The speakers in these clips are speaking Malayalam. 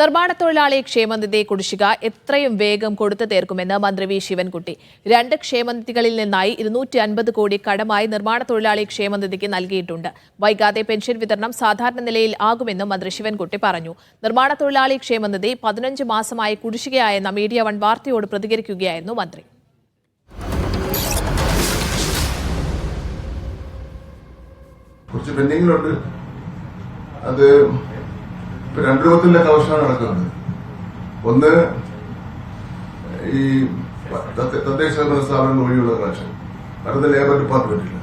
നിർമ്മാണ തൊഴിലാളി ക്ഷേമനിധി കുടിശ്ശിക എത്രയും വേഗം കൊടുത്തു തീർക്കുമെന്ന് മന്ത്രി വി ശിവൻകുട്ടി. രണ്ട് ക്ഷേമനിധികളിൽ നിന്നായി ഇരുന്നൂറ്റി അൻപത് കോടി കടമായി നിർമ്മാണ തൊഴിലാളി ക്ഷേമനിധിക്ക് നൽകിയിട്ടുണ്ട്. വൈകാതെ പെൻഷൻ വിതരണം സാധാരണ നിലയിൽ ആകുമെന്നും മന്ത്രി ശിവൻകുട്ടി പറഞ്ഞു. നിർമ്മാണ തൊഴിലാളി ക്ഷേമനിധി പതിനഞ്ച് മാസമായി കുടിശ്ശികയായെന്ന മീഡിയ വൺ വാർത്തയോട് പ്രതികരിക്കുകയായിരുന്നു മന്ത്രി. കുറച്ച് പെൻഡിങ്ങിലുണ്ട്. അത് രണ്ട് രൂപത്തിലെ കവശമാണ് നടക്കുന്നത്. ഒന്ന് ഈ തദ്ദ- തദ്ദേശ സ്ഥാപനങ്ങൾ വഴിയുള്ള കളക്ഷൻ അടുത്ത ലേബർ ഡിപ്പാർട്ട്മെന്റിൽ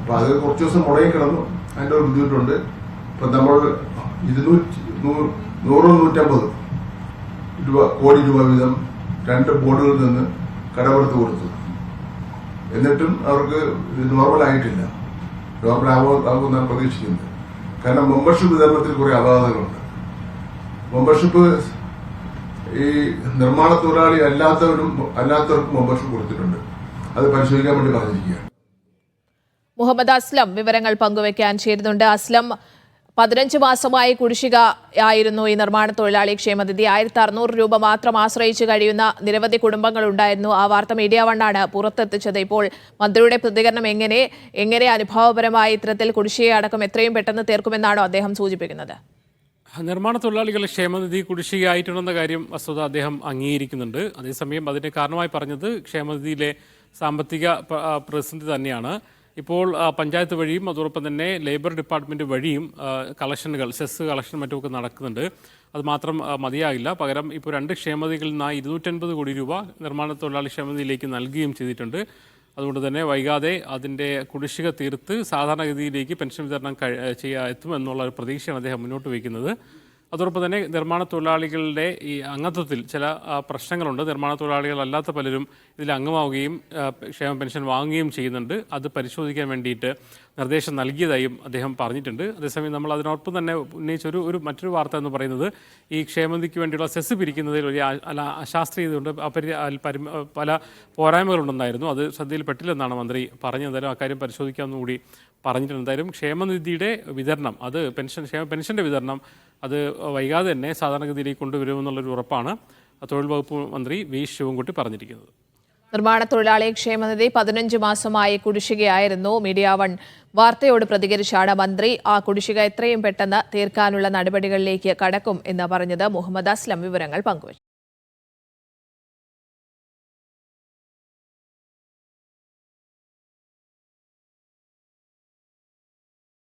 അപ്പൊ അത് കുറച്ചു ദിവസം മുടങ്ങി കിടന്നു. അതിന്റെ ഒരു ബുദ്ധിമുട്ടുണ്ട്. ഇപ്പൊ നമ്മൾ ഇരുന്നൂറ്റി നൂറും നൂറ്റമ്പത് രൂപ കോടി രൂപ വീതം രണ്ട് ബോർഡുകളിൽ നിന്ന് കടമെടുത്ത് കൊടുത്തു. എന്നിട്ടും അവർക്ക് നോർമൽ ആയിട്ടില്ല. നോർമൽ ആവുമെന്നാണ് പ്രതീക്ഷിക്കുന്നത്. കാരണം മെമ്പർഷിപ്പ് വിതരണത്തിൽ കുറെ അപാകതകളുണ്ട്. മെമ്പർഷിപ്പ് ഈ നിർമ്മാണ തൊഴിലാളി അല്ലാത്തവരും അല്ലാത്തവർക്കും മെമ്പർഷിപ്പ് കൊടുത്തിട്ടുണ്ട്. അത് പരിശോധിക്കാൻ വേണ്ടി പറഞ്ഞിരിക്കുകയാണ്. മുഹമ്മദ് അസ്ലം വിവരങ്ങൾ പങ്കുവയ്ക്കാൻ ചേരുന്നുണ്ട്. അസ്ലം പതിനഞ്ച് മാസമായി കുടിശ്ശിക ആയിരുന്നു ഈ നിർമ്മാണ തൊഴിലാളി ക്ഷേമനിധി. ആയിരത്തി അറുന്നൂറ് രൂപ മാത്രം ആശ്രയിച്ച് കഴിയുന്ന നിരവധി കുടുംബങ്ങളുണ്ടായിരുന്നു. ആ വാർത്ത മീഡിയ വണ്ണാണ് പുറത്തെത്തിച്ചത്. ഇപ്പോൾ മന്ത്രിയുടെ പ്രതികരണം എങ്ങനെ എങ്ങനെ അനുഭവപരമായി ഇത്തരത്തിൽ കുടിശ്ശിക അടക്കം എത്രയും പെട്ടെന്ന് തീർക്കുമെന്നാണോ അദ്ദേഹം സൂചിപ്പിക്കുന്നത്? നിർമ്മാണ തൊഴിലാളികളുടെ ക്ഷേമനിധി കുടിശ്ശികയായിട്ടുണ്ടെന്ന കാര്യം വസ്തുത അദ്ദേഹം അംഗീകരിക്കുന്നുണ്ട്. അതേസമയം അതിന് കാരണമായി പറഞ്ഞത് ക്ഷേമനിധിയിലെ സാമ്പത്തിക പ്രതിസന്ധി തന്നെയാണ്. ഇപ്പോൾ പഞ്ചായത്ത് വഴിയും അതോടൊപ്പം തന്നെ ലേബർ ഡിപ്പാർട്ട്മെന്റ് വഴിയും കളക്ഷനുകൾ സെസ് കളക്ഷൻ മറ്റുമൊക്കെ നടക്കുന്നുണ്ട്. അത് മാത്രം മതിയാകില്ല. പകരം ഇപ്പോൾ രണ്ട് ക്ഷേമതികളിൽ നിന്നായി ഇരുന്നൂറ്റൻപത് കോടി രൂപ നിർമ്മാണ തൊഴിലാളി ക്ഷേമതിയിലേക്ക് നൽകുകയും ചെയ്തിട്ടുണ്ട്. അതുകൊണ്ട് തന്നെ വൈകാതെ അതിന്റെ കുടിശ്ശിക തീർത്ത് സാധാരണഗതിയിലേക്ക് പെൻഷൻ വിതരണം കഴി ചെയ്യാ എത്തുമെന്നുള്ള ഒരു പ്രതീക്ഷയാണ് അദ്ദേഹം മുന്നോട്ട് വയ്ക്കുന്നത്. അതോടൊപ്പം തന്നെ നിർമ്മാണ തൊഴിലാളികളുടെ ഈ അംഗത്വത്തിൽ ചില പ്രശ്നങ്ങളുണ്ട്. നിർമ്മാണ തൊഴിലാളികളല്ലാത്ത പലരും ഇതിൽ അംഗമാവുകയും ക്ഷേമ പെൻഷൻ വാങ്ങുകയും ചെയ്യുന്നുണ്ട്. അത് പരിശോധിക്കാൻ വേണ്ടിയിട്ട് നിർദ്ദേശം നൽകിയതായും അദ്ദേഹം പറഞ്ഞിട്ടുണ്ട്. അതേസമയം നമ്മൾ അതിനോടൊപ്പം തന്നെ ഉന്നയിച്ച ഒരു ഒരു മറ്റൊരു വാർത്ത എന്ന് പറയുന്നത് ഈ ക്ഷേമനിധിക്ക് വേണ്ടിയുള്ള സെസ് പിരിക്കുന്നതിൽ ഒരു അശാസ്ത്രീയതയുണ്ട്. പല പോരായ്മകളുണ്ടെന്നായിരുന്നു. അത് ശ്രദ്ധയിൽപ്പെട്ടില്ലെന്നാണ് മന്ത്രി പറഞ്ഞത്. എന്തായാലും അക്കാര്യം പരിശോധിക്കാമെന്നുകൂടി പറഞ്ഞിട്ടുണ്ട്. എന്തായാലും ക്ഷേമനിധിയുടെ വിതരണം അത് പെൻഷൻ ക്ഷേമ പെൻഷന്റെ വിതരണം അത് വൈകാതെ തന്നെ സാധാരണഗതിയിലേക്ക് കൊണ്ടുവരുമെന്നുള്ളൊരു ഉറപ്പാണ്. തൊഴിൽ വകുപ്പ് മന്ത്രി വി ശിവൻകുട്ടി പറഞ്ഞിരിക്കുന്നത്. നിർമ്മാണ തൊഴിലാളി ക്ഷേമനിധി പതിനഞ്ച് മാസമായി കുടിശ്ശികയായിരുന്നു. മീഡിയ വൺ വാർത്തയോട് പ്രതികരിച്ചാണ് മന്ത്രി. ആ കുടിശ്ശിക എത്രയും പെട്ടെന്ന് തീർക്കാനുള്ള നടപടികളിലേക്ക് കടക്കും എന്ന് പറഞ്ഞത് മുഹമ്മദ് അസ്ലം. വിവരങ്ങൾ പങ്കുവച്ചു.